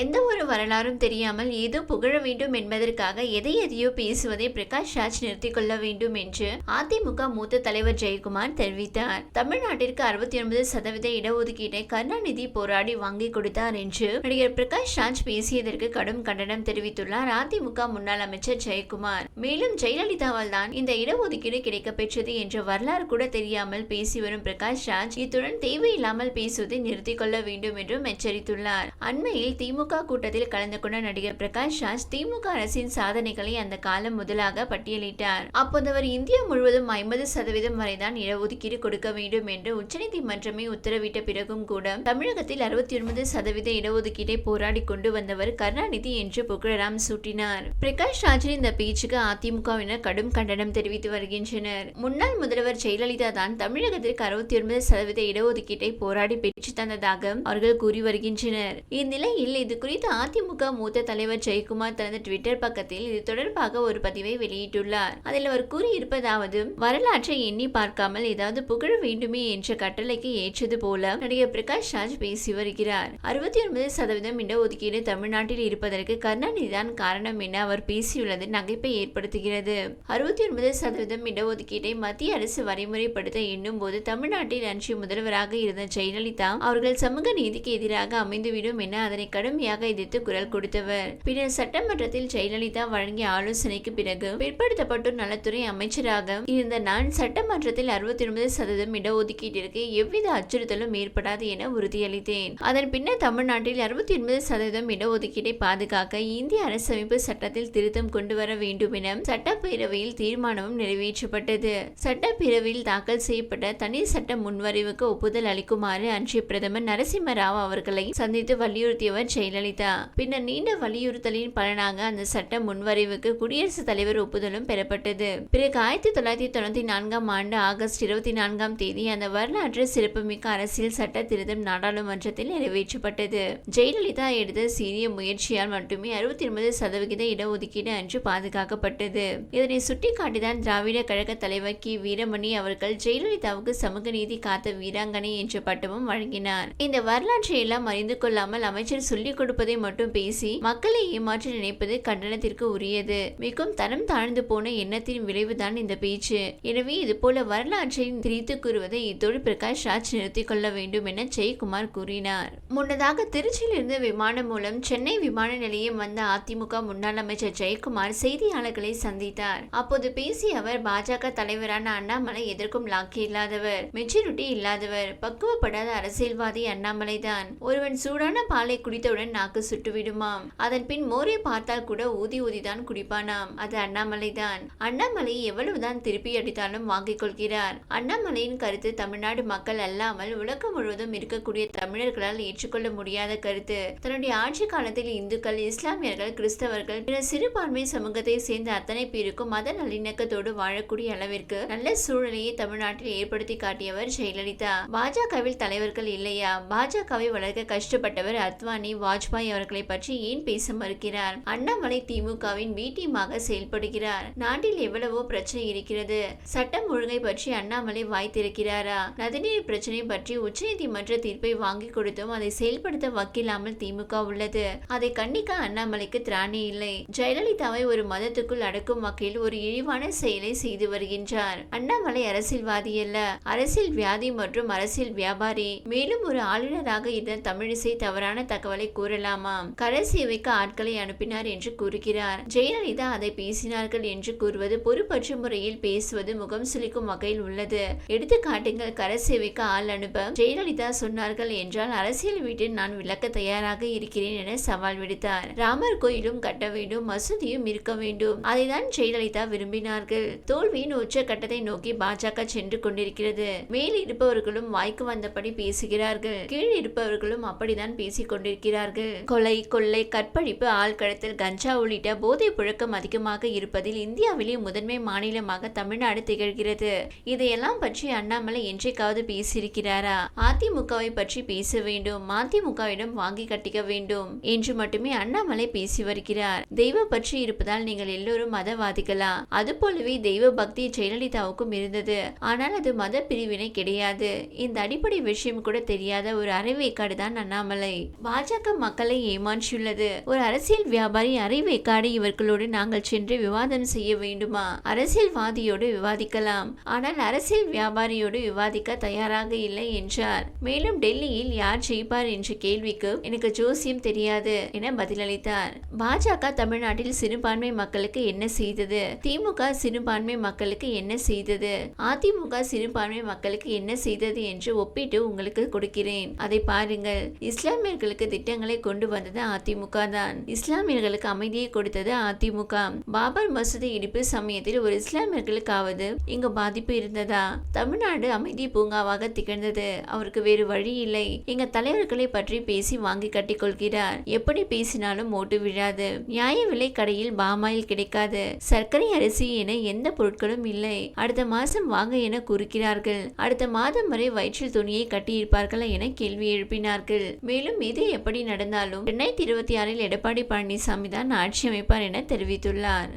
எந்த ஒரு வரலாறும் தெரியாமல் ஏதோ புகழ வேண்டும் என்பதற்காக எதை எதையோ பேசுவதை பிரகாஷ் ராஜ் நிறுத்திக் கொள்ள வேண்டும் என்று அதிமுக மூத்த தலைவர் ஜெயக்குமார் தெரிவித்தார். தமிழ்நாட்டிற்கு அறுபத்தி ஒன்பது சதவீத இடஒதுக்கீட்டை கருணாநிதி போராடி வாங்கி கொடுத்தார் என்று நடிகர் பிரகாஷ் ராஜ் பேசியதற்கு கடும் கண்டனம் தெரிவித்துள்ளார் அதிமுக முன்னாள் அமைச்சர் ஜெயக்குமார். மேலும் ஜெயலலிதாவால் தான் இந்த இடஒதுக்கீடு கிடைக்கப்பெற்றது என்ற வரலாறு கூட தெரியாமல் பேசி வரும் பிரகாஷ் ராஜ் இத்துடன் தேவையில்லாமல் பேசுவதை நிறுத்திக் கொள்ள வேண்டும் என்றும் எச்சரித்துள்ளார். அண்மையில் திமுக கூட்டத்தில் கலந்து கொண்ட நடிகர் பிரகாஷ் ராஜ் திமுக அரசின் சாதனைகளை அந்த காலம் முதலாக பட்டியலிட்டார். அப்போது அவர் இந்தியா முழுவதும் ஐம்பது சதவீதம் வரைதான் இடஒதுக்கீடு கொடுக்க வேண்டும் என்று உச்சநீதிமன்றமே உத்தரவிட்ட பிறகும் கூட தமிழகத்தில் அறுபத்தி ஒன்பது சதவீத இடஒதுக்கீட்டை போராடி கொண்டு வந்தவர் கருணாநிதி என்று புகழராம் சூட்டினார். பிரகாஷ் ராஜின் இந்த பேச்சுக்கு அதிமுகவினர் கடும் கண்டனம் தெரிவித்து வருகின்றனர். முன்னாள் முதல்வர் ஜெயலலிதா தான் தமிழகத்திற்கு அறுபத்தி ஒன்பது சதவீத இடஒதுக்கீட்டை போராடி பெற்று தந்ததாக அவர்கள் கூறி வருகின்றனர். இந்நிலையில் இது குறித்து அதிமுக மூத்த தலைவர் ஜெயக்குமார் தனது ட்விட்டர் பக்கத்தில் இது தொடர்பாக ஒரு பதிவை வெளியிட்டுள்ளார். அதில் அவர் கூறியிருப்பதாவது வரலாற்றை எண்ணி பார்க்காமல் ஏதாவது புகழ வேண்டுமே என்ற கட்டளைக்கு ஏற்றது போல நடிகர் பிரகாஷ் ராஜ் பேசி வருகிறார். அறுபத்தி ஒன்பது சதவீதம் இடஒதுக்கீடு தமிழ்நாட்டில் இருப்பதற்கு கருணாநிதி தான் காரணம் என அவர் பேசியுள்ளது நகைப்பை ஏற்படுத்துகிறது. அறுபத்தி ஒன்பது சதவீதம் இடஒதுக்கீட்டை மத்திய அரசு வரைமுறைப்படுத்த எண்ணும் போது தமிழ்நாட்டில் அன்றைய முதல்வராக இருந்த ஜெயலலிதா அவர்கள் சமூக நீதிக்கு எதிராக அமைந்துவிடும் என அதனை கடுமையாக எதிர்த்து குரல் கொடுத்தவர். பின்னர் சட்டமன்றத்தில் ஜெயலலிதா வழங்கிய ஆலோசனைக்கு பிறகு பிற்படுத்தப்பட்டோர் நலத்துறை அமைச்சராக இருந்த நான் சட்டமன்றத்தில் அறுபத்தி ஒன்பது சதவீதம் இடஒதுக்கீட்டிற்கு எவ்வித அச்சுறுத்தலும் ஏற்படாது என உறுதியளித்தேன். அதன் பின்னர் தமிழ்நாட்டில் அறுபத்தி ஒன்பது சதவீதம் இடஒதுக்கீட்டை பாதுகாக்க இந்திய அரசமைப்பு சட்டத்தில் திருத்தம் கொண்டு வர வேண்டும் என சட்டப்பேரவையில் தீர்மானமும் நிறைவேற்றப்பட்டது. சட்டப்பேரவையில் தாக்கல் செய்யப்பட்ட தனி சட்ட முன்வரைவுக்கு ஒப்புதல் அளிக்குமாறு அன்றைய பிரதமர் நரசிம்ம ராவ் அவர்களை சந்தித்து வலியுறுத்தியவர் ஜெயலலிதா. பின்னர் நீண்ட வலியுறுத்தலின் பலனாக அந்த சட்ட முன்வரைவுக்கு குடியரசுத் தலைவர் ஒப்புதலும் பெறப்பட்டது. பிறகு ஆயிரத்தி தொள்ளாயிரத்தி தொண்ணூத்தி நான்காம் ஆண்டு ஆகஸ்ட் இருபத்தி நான்காம் தேதி அந்த வரலாற்று சிறப்புமிக்க அரசியல் சட்ட திருத்தம் நாடாளுமன்றத்தில் நிறைவேற்றப்பட்டது. ஜெயலலிதா எடுத்த சீரிய முயற்சியால் மட்டுமே அறுபத்தி ஒன்பது சதவிகித இடஒதுக்கீடு அன்று பாதுகாக்கப்பட்டது. இதனை சுட்டிக்காட்டிதான் திராவிட கழக தலைவர் கி. வீரமணி அவர்கள் ஜெயலலிதாவுக்கு சமூக நீதி காத்த வீராங்கனை என்ற பட்டமும் வழங்கினார். கூறினார். இந்த வரலாற்றை எல்லாம் அறிந்து கொள்ளாமல் அமைச்சர் சொல்லிக் கொடுப்பதை மட்டும் பேசி மக்களை ஏமாற்ற நினைப்பது கண்டனத்திற்கு உரியது. மிகவும் தரம் தாழ்ந்து போன எண்ணத்தின் விளைவுதான் இந்த பேச்சு. எனவே இது போல வரலாற்றை திரித்து கூறுவதை இத்தோடு பிரகாஷ் ராஜ் நிறுத்திக் கொள்ள வேண்டும் என ஜெயக்குமார் கூறினார். முன்னதாக திருச்சியிலிருந்து விமானம் மூலம் சென்னை விமான நிலையம் வந்த அதிமுக முன்னாள் அமைச்சர் ஜெயக்குமார் செய்தியாளர்களை சந்தித்தார். அப்போது பேசிய அவர் பாஜக தலைவரான அண்ணாமலை எதற்கும் லாக்கி இல்லாதவர் மெச்சூரிட்டி இல்லாதவர் பக்குவப்படாத அரசியல் அரசியல்வாதி அண்ணாமலை தான். ஒருவன் சூடான பாலை குடித்தவுடன் நாக்கு சுட்டுவிடுமாம் அதன் பின் மோரை பார்த்தால் கூட ஊதி ஊதிதான் குடிப்பானாம். அது அண்ணாமலை தான். அண்ணாமலை எவ்வளவுதான் திருப்பி அடித்தாலும் வாங்கிக் கொள்கிறார். அண்ணாமலையின் கருத்து தமிழ்நாடு மக்கள் அல்லாமல் உலகம் முழுவதும் இருக்கக்கூடிய தமிழர்களால் ஏற்றுக்கொள்ள முடியாத கருத்து. தன்னுடைய ஆட்சி காலத்தில் இந்துக்கள் இஸ்லாமியர்கள் கிறிஸ்தவர்கள் பிற சிறுபான்மை சமூகத்தை சேர்ந்த அத்தனை பேருக்கும் மத நல்லிணக்கத்தோடு வாழக்கூடிய அளவிற்கு நல்ல சூழலையை தமிழ்நாட்டில் ஏற்படுத்தி காட்டியவர் ஜெயலலிதா. பாஜகவில் தலைவர்கள் இல்லையா? பாஜகவை வளர்க்க கஷ்டப்பட்டவர் அத்வானி வாஜ்பாய் அவர்களை பற்றி ஏன் பேச மறுக்கிறார்? அண்ணாமலை திமுகவின் வீட்டியமாக செயல்படுகிறார். நாட்டில் எவ்வளவோ பிரச்சனை இருக்கிறது. சட்டம் ஒழுங்கை பற்றி அண்ணாமலை வாய்த்திருக்கிறாரா? நதிநீர் பிரச்சனை பற்றி உச்சநீதிமன்ற தீர்ப்பை வாங்கி கொடுத்தும் அதை செயல்படுத்த வக்கில்லாமல் திமுக உள்ளது. அதை கண்டிக்க அண்ணாமலைக்கு திராணி இல்லை. ஜெயலலிதாவை ஒரு மதத்துக்குள் அடக்கும் வகையில் ஒரு இழிவான செயலை செய்து வருகின்றார். அண்ணாமலை அரசியல்வாதி அல்ல. அரசியல் வியாதி மற்றும் அரசியல் வியாபாரி. மேலும் ஒரு ஆளுநராக இருந்த தமிழிசை தவறான தகவலை கூறலாமா? கரசேவைக்கு ஆட்களை அனுப்பினார் என்று கூறுகிறார். ஜெயலலிதா அதை பேசினார்கள் என்று கூறுவது பொறுப்பற்ற முறையில் பேசுவது முகம் சுளிக்கும் வகையில் உள்ளது. எடுத்துக்காட்டுங்கள் கரசேவைக்கு ஆள் அனுப்ப ஜெயலலிதா சொன்னார்கள் என்றால் அரசியல் வீட்டில் நான் விளக்க தயாராக இருக்கிறேன் என சவால் விடுத்தார். ராமர் கோயிலும் கட்ட வேண்டும் மசூதியும் இருக்க வேண்டும். அதைதான் ஜெயலலிதா விரும்பினார்கள். தோல்வியின் உச்ச கட்டத்தை நோக்கி பாஜக சென்று கொண்டிருக்கிறது. மேல் இருப்பவர்களும் வாய்க்கு வந்தபடி பேசுகிறார்கள் கீழ் இருப்பவர்களும் அப்படிதான் பேசிக் கொண்டிருக்கிறார்கள். கொலை கொள்ளை கற்பழிப்பு ஆள்கடத்தல் கஞ்சா உள்ளிட்ட போதைப் புழக்கம் அதிகமாக இருப்பதில் இந்தியாவிலே முதன்மை மாநிலமாக தமிழ்நாடு திகழ்கிறது. இதையெல்லாம் பற்றி அண்ணாமலை என்றைக்காவது பேசியிருக்கிறாரா? அதிமுகவை பற்றி பேச வேண்டும் அதிமுகவிடம் வாங்கி கட்டிக்க வேண்டும் என்று மட்டுமே அண்ணாமலை பேசி வருகிறார். தெய்வ பற்றி இருப்பதால் நீங்கள் எல்லோரும் மதவாதிகளா? அது போலவே தெய்வ பக்தி ஜெயலலிதாவுக்கும் இருந்தது. ஆனால் அது மத பிரிவினை கிடையாது. இந்த அடிப்படை விஷயம் கூட தெரியாத ஒரு அரைவேக்காடு தான் அண்ணாமலை பாஜக மக்களை ஏமாற்றியுள்ளது. ஒரு அரசியல் வியாபாரி அரைவேக்காடு இவர்களோடு நாங்கள் சென்று விவாதம் செய்ய வேண்டுமா? அரசியல்வாதியோடு விவாதிக்கலாம். ஆனால் அரசியல் வியாபாரியோடு விவாதிக்க தயாராக இல்லை என்றார். மேலும் டெல்லியில் யார் ஜெயிப்பார் என்ற கேள்விக்கு எனக்கு ஜோசியம் தெரியாது என பதிலளித்தார். பாஜக தமிழ்நாட்டில் சிறுபான்மை மக்களுக்கு என்ன செய்தது? திமுக சிறுபான்மை மக்களுக்கு என்ன செய்தது? அதிமுக சிறுபான்மை மக்களுக்கு என்ன செய்தது என்று ஒப்பிட்டு உங்களுக்கு கொடுக்கிறேன். அதை பாருங்கள். இஸ்லாமியர்களுக்கு திட்டங்களை கொண்டு வந்தது அதிமுக தான். இஸ்லாமியர்களுக்கு அமைதியை கொடுத்தது அதிமுக. பாபர் மசூதி இடிப்பு சமயத்தில் ஒரு இஸ்லாமியர்களுக்காவது இங்கு பாதிப்பு இருந்ததா? தமிழ்நாடு அமைதி பூங்காவாக திகழ்ந்தது. அவருக்கு வேறு வழி இல்லை. எங்க தலைவர்களை பற்றி பேசி வாங்கி கட்டிக் கொள்கிறார். எப்படி பேசினாலும் ஓட்டு விழாது. நியாய விலை கடையில் பாமாயில் கிடைக்காது. சர்க்கரை அரிசி என எந்த பொருட்களும் இல்லை. அடுத்த மாசம் வாங்க என கூறுகிறார்கள். அடுத்த மாதம் வரை வயிற்றில் துணியை கட்டியிருப்பார்கள். என கேள்வி எழுப்பினார்கள். மேலும் இது எப்படி நடந்தாலும் இரண்டாயிரத்தி இருபத்தி ஆறில் எடப்பாடி பழனிசாமி தான் ஆட்சி அமைப்பார் என தெரிவித்துள்ளார்.